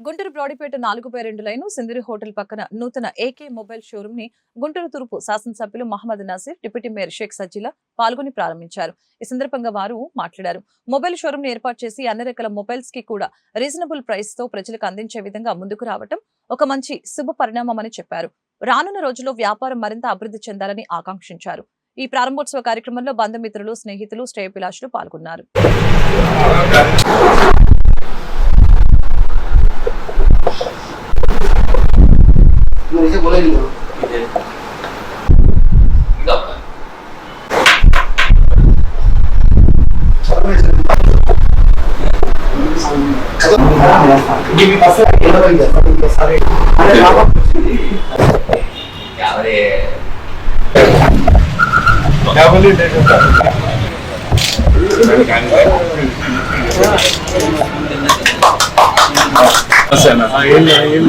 గుంటూరు బ్రాడీపేట నాలుగు బై రెండు line Sindoori hotel పక్కన నూతన ఏకే మొబైల్ షోరూమ్ని గుంటూరు తూర్పు శాసనసభ్యులు మహమ్మద్ నాసిర్ డిప్యూటీ మేయర్ షేక్ సజ్జిలా పాల్గొని ప్రారంభించారు. ఈ సందర్భంగా వారు మాట్లాడారు. మొబైల్ షోరూమ్ని ఏర్పాటు చేసి అన్ని రకాల మొబైల్స్కి కూడా రీజనబుల్ ప్రైస్తో ప్రజలకు అందించే విధంగా ముందుకు రావటం ఒక మంచి శుభ పరిణామమని చెప్పారు. రానున్న రోజుల్లో వ్యాపారం మరింత అభివృద్ధి చెందాలని ఆకాంక్షించారు. ఈ ప్రారంభోత్సవ కార్యక్రమంలో బంధుమిత్రులు స్నేహితులు శ్రేయభిలాషులు పాల్గొన్నారు. Gidelim mi? Gidelim. Bir dakika. Give me a second. Sorry. Yeah, they... double ఏం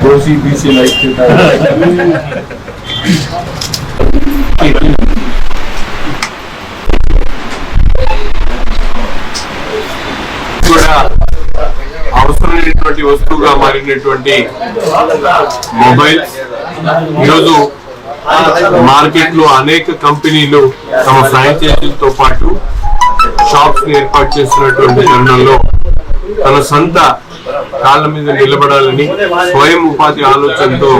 Rosie BC like ఉన్నటువంటి వస్తువుగా మారినటువంటి మొబైల్. ఈరోజు మార్కెట్లో అనేక కంపెనీలు తమ ఫ్రాంచైజీలతో పాటు షాప్స్ని ఏర్పాటు చేస్తున్నటువంటి తరుణంలో తన సొంత కాళ్ళ మీద నిలబడాలని స్వయం ఉపాధి ఆలోచనతో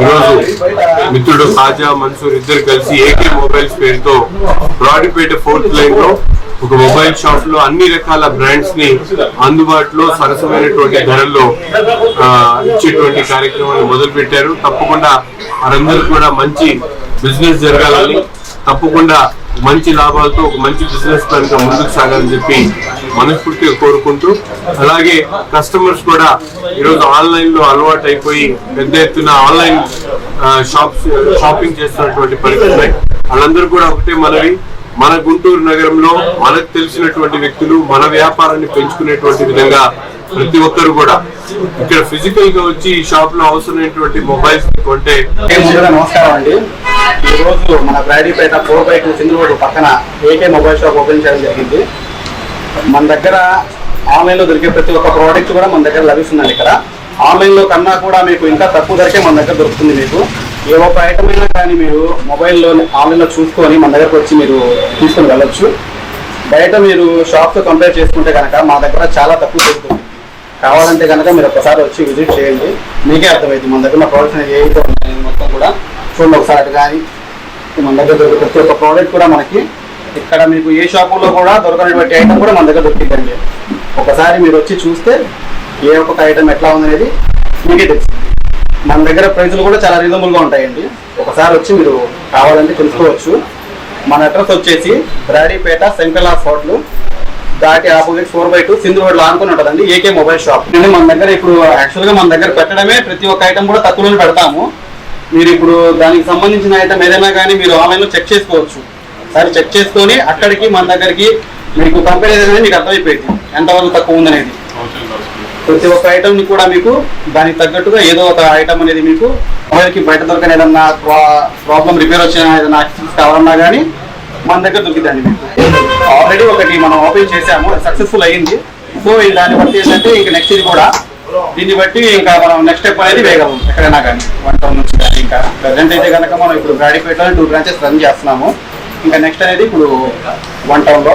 ఈరోజు మిత్రుడు ఖాజా మన్సూర్ ఇద్దరు కలిసి ఏకే మొబైల్స్ పేరుతో రాడిపేట ఫోర్త్ లైన్లో ఒక మొబైల్ షాప్లో అన్ని రకాల బ్రాండ్స్ని అందుబాటులో సరసమైనటువంటి ధరల్లో ఇచ్చేటువంటి కార్యక్రమాన్ని మొదలు పెట్టారు తప్పకుండా వారందరూ కూడా మంచి బిజినెస్ జరగాలని తప్పకుండా మంచి లాభాలతో ఒక మంచి బిజినెస్ ప్లాన్గా ముందుకు సాగాలని చెప్పి మనస్ఫూర్తిగా కోరుకుంటూ అలాగే కస్టమర్స్ కూడా ఈరోజు ఆన్లైన్లో అలవాటు అయిపోయి పెద్ద ఎత్తున ఆన్లైన్ షాప్స్ షాపింగ్ చేస్తున్నటువంటి పరిస్థితి. ఉన్నాయి వాళ్ళందరూ కూడా ఒకటే మనవి మన గుంటూరు నగరంలో మనకు తెలిసినటువంటి వ్యక్తులు మన వ్యాపారాన్ని పెంచుకునేటువంటి విధంగా ప్రతి ఒక్కరు కూడా ఇక్కడ ఫిజికల్గా వచ్చి ఈ షాప్లో అవసరమైనటువంటి మొబైల్స్ కొంటే నమస్కారం అండి. ఈ రోజు మన Brodipet four by two single road పక్కన ఏకే మొబైల్ షాప్ ఓపెన్ చేయడం జరిగింది. మన దగ్గర ఆన్లైన్లో దొరికే ప్రతి ఒక్క ప్రోడక్ట్ కూడా మన దగ్గర లభిస్తుందండి ఇక్కడ. ఆన్లైన్లో కన్నా కూడా మీకు ఇంకా తక్కువ ధరకే మన దగ్గర దొరుకుతుంది మీకు. ఏ ఒక్క ఐటమ్ అయినా కానీ మీరు మొబైల్లో ఆన్లైన్లో చూసుకొని మన దగ్గరకు వచ్చి మీరు తీసుకొని వెళ్ళొచ్చు. బయట మీరు షాప్తో కంపేర్ చేసుకుంటే కనుక మా దగ్గర చాలా తక్కువ దొరుకుతుంది కావాలంటే కనుక మీరు ఒకసారి వచ్చి విజిట్ చేయండి. మీకే అర్థమైంది మన దగ్గర ప్రోడక్ట్స్ ఏవైతే ఉన్నాయి మొత్తం కూడా చూడండి ఒకసారి అటు కానీ. మన దగ్గర దొరికే ప్రతి ఒక్క ప్రోడక్ట్ కూడా మనకి ఇక్కడ మీకు ఏ షాపులో కూడా దొరకనటువంటి ఐటమ్ కూడా మన దగ్గర దొరికిందండి ఒకసారి మీరు వచ్చి చూస్తే ఏ ఒక్కొక్క ఐటమ్ ఎట్లా ఉందనేది మీకే తెలుసు మన దగ్గర ప్రైజులు కూడా చాలా రీజనబుల్గా ఉంటాయండి. ఒకసారి వచ్చి మీరు కావాలంటే తెలుసుకోవచ్చు మన అడ్రస్ వచ్చేసి బ్రాడీపేట శంకర్లాస్ హోటల్. దాటి opposite four by two Sindhu road ఆనుకుని ఉంటుందండి ఏకే మొబైల్ షాప్. అండి మన దగ్గర ఇప్పుడు యాక్చువల్గా మన దగ్గర పెట్టడమే ప్రతి ఒక్క ఐటమ్ కూడా తక్కువలో పెడతాము. మీరు ఇప్పుడు దానికి సంబంధించిన ఐటమ్ ఏదైనా కానీ మీరు ఆన్లైన్లో చెక్ చేసుకోవచ్చు. సరే చెక్ చేసుకొని అక్కడికి మన దగ్గరికి మీకు కంపెనీ ఏదైనా మీకు అర్థమైపోయింది. ఎంతవరకు తక్కువ ఉందనేది. ప్రతి ఒక్క ఐటమ్ని కూడా మీకు దానికి తగ్గట్టుగా ఏదో ఒక ఐటమ్ అనేది మీకు మొబైల్కి బయట దొరకని ఏదన్నా ప్రాబ్లం రిపేర్ వచ్చిన ఏదైనా కావాలన్నా కానీ మన దగ్గర దొరికిందండి మీకు. ఆల్రెడీ ఒకటి మనం ఓపెన్ చేసాము సక్సెస్ఫుల్ అయ్యింది. సో దాన్ని బట్టి ఏంటంటే ఇంకా నెక్స్ట్ ఇది కూడా దీన్ని బట్టి ఇంకా మనం నెక్స్ట్ స్టెప్ అనేది వేయగలం ఎక్కడైనా కానీ వన్ టౌన్ నుంచి కానీ ఇంకా ప్రజెంట్ అయితే కనుక మనం ఇప్పుడు బ్రాడీపేటలో టూ బ్రాంచెస్ రన్ చేస్తున్నాము. ఇంకా నెక్స్ట్ అనేది ఇప్పుడు వన్ టౌన్లో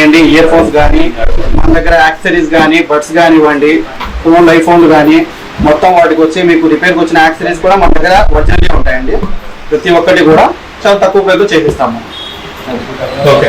ఏంటి? ఇయర్ ఫోన్స్ కానీ మన దగ్గర యాక్సరీస్ కానీ బడ్స్ కానివ్వండి ఫోన్ ఐఫోన్లు కానీ మొత్తం వాటికి వచ్చి మీకు రిపేర్కి వచ్చిన యాక్సరీస్ కూడా మన దగ్గర ఒరిజినల్గా ఉంటాయండి. ప్రతి ఒక్కటి కూడా చాలా తక్కువ ప్రైస్లో చేపిస్తాము. ఓకే